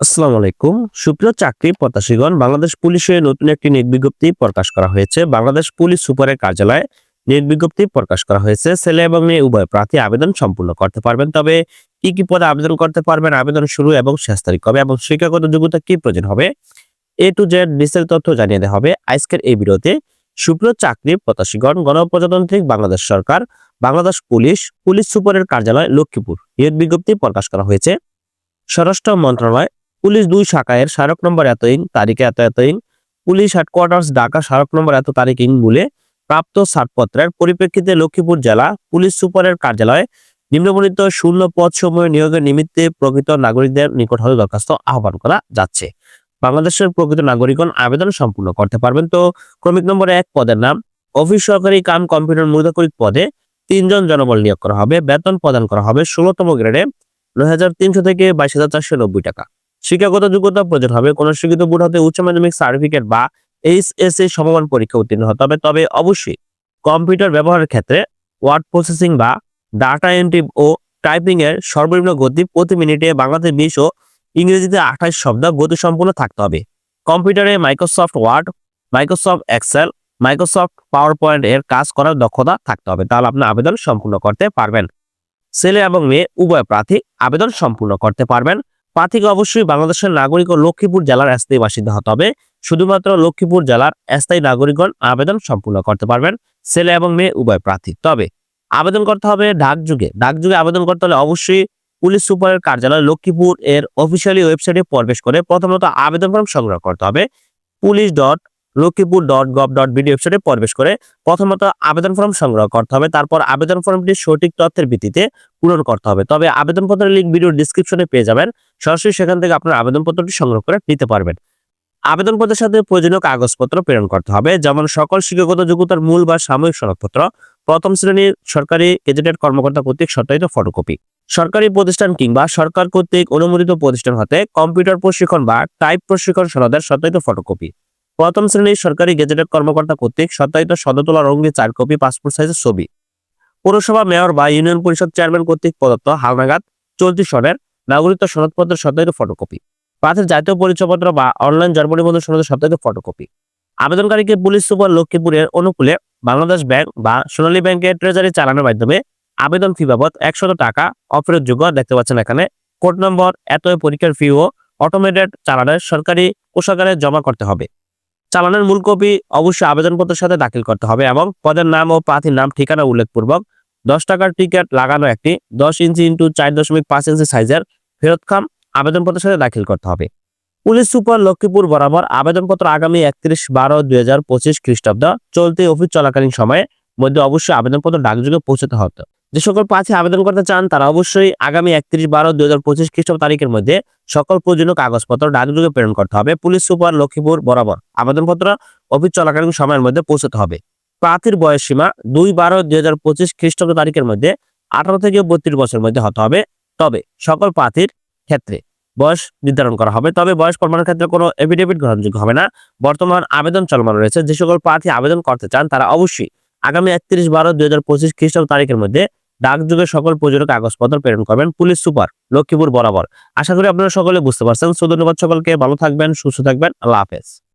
আসসালামু আলাইকুম। সুপ্রিয় চাকরি প্রত্যাশীগণ, বাংলাদেশ পুলিশে নতুন একটি নিয়োগ বিজ্ঞপ্তি প্রকাশ করা হয়েছে। বাংলাদেশ পুলিশ সুপারের কার্যালয়ে নিয়োগ বিজ্ঞপ্তি প্রকাশ করা হয়েছে। ছেলে এবং মেয়ে উভয় প্রার্থী আবেদন সম্পূর্ণ করতে পারবেন। তবে কি কি পদে আবেদন করতে পারবেন, আবেদন শুরু এবং শেষ তারিখ কবে এবং শিক্ষাগত যোগ্যতা কি প্রয়োজন হবে, এ টু জেড বিস্তারিত তথ্য জানিয়ে দেওয়া হবে আজকের এই ভিডিওতে। সুপ্রিয় চাকরি প্রত্যাশীগণ গণপ্রজাতান্ত্রিক বাংলাদেশ সরকার, বাংলাদেশ পুলিশ পুলিশ সুপারের কার্যালয় লক্ষ্মীপুর। নিয়োগ বিজ্ঞপ্তি প্রকাশ করা হয়েছে। স্বরাষ্ট্র মন্ত্রণালয় পুলিশ দুই শাখায়ের স্মারক নম্বর এত ইং তারিখে এত এত ইং পুলিশ হেডকোয়ার্টার্স ঢাকা, স্মারক নম্বর এত তারিখ ইং বলে প্রাপ্ত ছাড়পত্রের পরিপ্রেক্ষিতে লক্ষ্মীপুর জেলা পুলিশ সুপারের কার্যালয়ে নিম্নবর্ণিত শূন্য পদ সমূহ নিয়োগের নিমিত্তে প্রকৃত নাগরিকদের নিকট হতে দরখাস্ত আহ্বান করা যাচ্ছে। বাংলাদেশের প্রকৃত নাগরিকগণ আবেদন সম্পূর্ণ করতে পারবেন তো ক্রমিক নম্বর এক পদের নাম, অফিস সহকারী কাম কম্পিউটার মুদ্রাকরিক পদে তিনজন জনবল নিয়োগ করা হবে, বেতন প্রদান করা হবে ষোলোতম গ্রেডে নয় হাজার তিনশো থেকে বাইশ হাজার চারশো নব্বই টাকা। শিক্ষাগত যোগ্যতা প্রয়োজন হবে। কোন শিক্ষিত বোর্ড হতে উচ্চ মাধ্যমিক সার্টিফিকেট বা এইচএসসি সমমান পরীক্ষা উত্তীর্ণ হতে হবে। তবে অবশ্যই কম্পিউটার ব্যবহারের ক্ষেত্রে ওয়ার্ড প্রসেসিং বা ডাটা এন্ট্রি ও টাইপিং এর সর্বনিম্ন গতি প্রতি মিনিটে বাংলাতে বিশ ও ইংরেজিতে আঠাশ শব্দ গতি সম্পূর্ণ থাকতে হবে। কম্পিউটারে Microsoft Word, Microsoft Excel, Microsoft PowerPoint এর কাজ করার দক্ষতা থাকতে হবে। তাহলে আপনি আবেদন সম্পূর্ণ করতে পারবেন। ছেলে এবং মেয়ে উভয় প্রার্থী আবেদন সম্পূর্ণ করতে পারবেন। প্রার্থীকে অবশ্যই বাংলাদেশের নাগরিক ও লক্ষ্মীপুর জেলার স্থায়ী বাসিন্দা হতে হবে। শুধুমাত্র লক্ষ্মীপুর জেলার স্থায়ী নাগরিকগণ আবেদন সম্পূর্ণ করতে পারবেন, ছেলে এবং মেয়ে, উভয় প্রার্থী। তবে আবেদন করতে হবে ডাকযুগে ডাকযুগে আবেদন করতে হলে অবশ্যই পুলিশ সুপারের কার্যালয় লক্ষ্মীপুর এর অফিসিয়ালি ওয়েবসাইটে প্রবেশ করে প্রথমত আবেদন ফর্ম সংগ্রহ করতে হবে। Police dot Lakshmipur dot gov dot BD ওয়েবসাইটে প্রবেশ করে প্রথমত আবেদন ফর্ম সংগ্রহ করতে হবে, তারপর আবেদন ফর্মটি সঠিক তথ্যের ভিত্তিতে পূরণ করতে হবে। তবে আবেদনপত্রের লিঙ্ক ভিডিও ডিসক্রিপশনে পেয়ে যাবেন, সরাসরি সেখান থেকে আপনার আবেদনপত্রটি সংগ্রহ করে নিতে পারবেন। আবেদনপত্রের সাথে প্রয়োজনীয় কাগজপত্র প্রেরণ করতে হবে, যেমন সকল শিক্ষাগত যোগ্যতার মূল বা সাময়িক সনদপত্র, প্রথম শ্রেণির সরকারি গেজেটেড কর্মকর্তা কর্তৃক সত্যায়িত ফটোকপি, সরকারি প্রতিষ্ঠান কিংবা সরকার কর্তৃক অনুমোদিত প্রতিষ্ঠান হতে কম্পিউটার প্রশিক্ষণ বা টাইপ প্রশিক্ষণ সনদের সত্যায়িত ফটোকপি। প্রথম শ্রেণির সরকারি গেজেটেড কর্মকর্তা কর্তৃক সত্যায়িত সদতলা রঙিন চার কপি পাসপোর্ট সাইজের ছবি। পৌরসভা মেয়র বা ইউনিয়ন পরিষদ চেয়ারম্যান কর্তৃক প্রদত্ত হালনাগাদ চলতি সনের নাগরিকত্ব সনদপত্রের সত্যায়িত ফটোকপি। প্রার্থীর জাতীয় পরিচয়পত্র বা অনলাইন জন্ম নিবন্ধন সনদের সত্যায়িত ফটোকপি। আবেদনকারীকে পুলিশ সুপার লক্ষ্মীপুরের অনুকূলে বাংলাদেশ ব্যাংক বা সোনালী ব্যাংকের ট্রেজারি চালানোর মাধ্যমে আবেদন ফি বাবদ একশত টাকা অফেরতযোগ্য দেখতে পাচ্ছেন এখানে। কোড নম্বর এত পরীক্ষার ফি ও অটোমেটেড চালানের সরকারি কোষাগারে জমা করতে হবে। চালানের মূল কপি অবশ্যই আবেদনপত্রের সাথে দাখিল করতে হবে এবং পদের নাম ও প্রার্থীর নাম, ঠিকানা উল্লেখপূর্বক দশ টাকার টিকিট লাগানো একটি দশ ইঞ্চি ইন্টু চার দশমিক পাঁচ ইঞ্চি সাইজের ফেরত খাম আবেদনপত্রের সাথে দাখিল করতে হবে। পুলিশ সুপার লক্ষ্মীপুর বরাবর আবেদনপত্র আগামী একত্রিশ বারো দুই হাজার পঁচিশ খ্রিস্টাব্দ চলতি অফিস চলাকালীন সময়ে মধ্যে অবশ্যই আবেদনপত্র ডাকযোগে পৌঁছতে হতো যে সকল প্রার্থী আবেদন করতে চান, তারা অবশ্যই আগামী একত্রিশ বারো দুই হাজার পঁচিশ খ্রিস্টাব্দ তারিখের মধ্যে সকল প্রয়োজনীয় কাগজপত্র ডাকযোগে প্রেরণ করতে হবে। পুলিশ সুপার লক্ষ্মীপুর বরাবর আবেদনপত্র অফিস চলাকালীন সময়ের মধ্যে পৌঁছতে হবে। প্রার্থীর বয়স সীমা দুই বারো দুই হাজার পঁচিশ খ্রিস্টাব্দ তারিখের মধ্যে আঠারো থেকে বত্রিশ বছরের মধ্যে হতে হবে। তবে সকল প্রার্থীর ক্ষেত্রে বয়স নির্ধারণ করা হবে। তবে বয়স প্রমাণের ক্ষেত্রে কোনো এফিডেভিট গ্রহণযোগ্য হবে না। বর্তমান আবেদন চলমান রয়েছে। যে সকল প্রার্থী আবেদন করতে চান, তারা অবশ্যই আগামী একত্রিশ বারো দুই হাজার পঁচিশ খ্রিস্টাব্দ তারিখের মধ্যে ডাকযোগে সকল প্রযোজক কাগজপত্র প্রেরণ করবেন পুলিশ সুপার লক্ষ্মীপুর বরাবর। আশা করি আপনারা সকলে বুঝতে পারছেন। ধন্যবাদ সকলকে। ভালো থাকবেন, সুস্থ থাকবেন। আল্লাহ হাফেজ।